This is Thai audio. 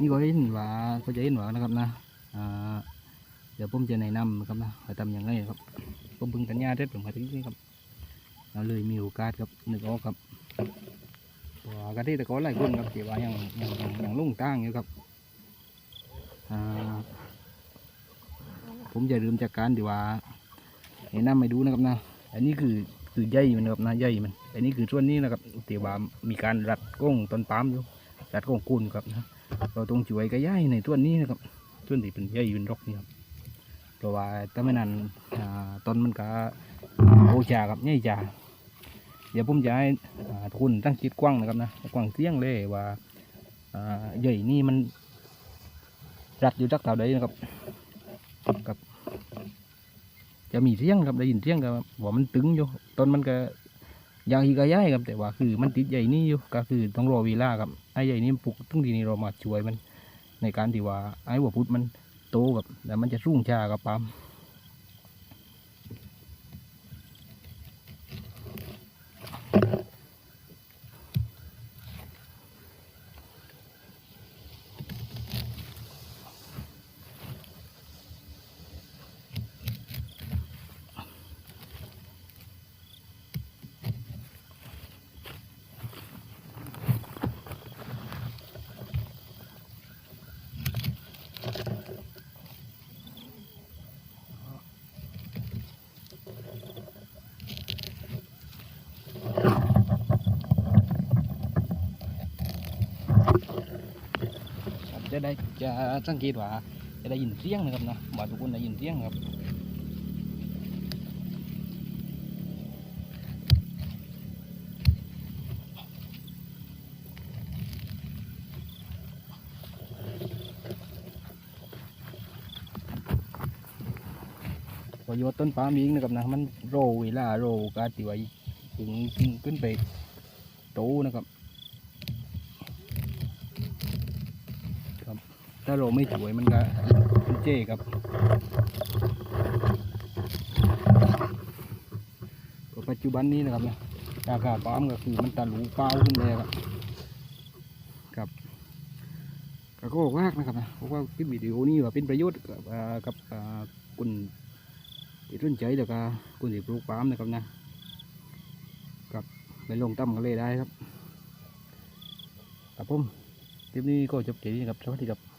นี่ก็เห็นว่าก็จะเห็นว่านะครับนะอ่าเดี๋ยวผมจะแนะนำนะครับนะว่าทำยังไงนะครับผมเพิ่งสัญญาเสร็จผมมาถึงที่ครับเราเลยมีโอกาสครับนึกออกครับว่ากะที่ตะโกนหลายคนครับที่ว่าอยังยังยังยังลุ่งตั้งอยู่ครับผมจะลืมจากการที่ว่าแนะนำให้ดูนะครับนะอันนี้คือคือใยมันนะครับนะใยมัน อันนี้คือส่วนนี้นะครับที่ว่ามีการรัดก้งต้นปามอยู่รัดก้งกุนครับนะ เราต้องช่วยกระย่ายในต้นนี้นะครับต้นที่เป็นใหญ่ยืนรกนี่ครับเพราะว่าถ้าไม่นานต้นมันก็โอชาครับใหญ่จ่าเดี๋ยวผมจะให้อ่าทุกคนตั้งคิดกว้างนะครับนะกว้างเสี้ยงเลยว่าใหญ่นี่มันรัดอยู่จักเท่าใดนะครับกับ จะมีเสียงครับได้ยินเสียงครับว่ามันตึงอยู่ต้นมันก็ ยางอีกระย่ายครับแต่ว่าคือมันติดใหญ่นี่อยู่ก็คือต้องรอเวลาครับไอ้ใหญ่นี่ปลูกตั้งทีนี้เรามาช่วยมัน ในการที่ว่าไอ้หัวพุดมันโตกับแล้วมันจะรุ่งชากับปั๊ม จะได้จะสังเกตว่าจะได้ยินเสียงนะครับนะว่าทุกคนได้ยินเสียงครับประโยชน์ต้นปาล์มเองนะครับนะมันโรเวลาโรกาติไว้ถึงขึ้นไปโตนะครับ ถ้าเราไม่สวยมันก็เป็นเจ๊ครับปัจจุบันนี้นะครับเนี่ยราคาปาล์มก็คือมันตะหลูเป้าขึ้นเลยครับครับก็ก็มากนะครับนะเพราะว่าคลิปวิดีโอนี้ว่าเป็นประโยชน์กับกับอ่าคุณที่สนใจแล้วก็คุณที่ปลูกปาล์มนะครับนะกับไปลงตั้มกันเลยได้ครับครับผมคลิปนี้ก็จบที่นี้ครับสวัสดีครับ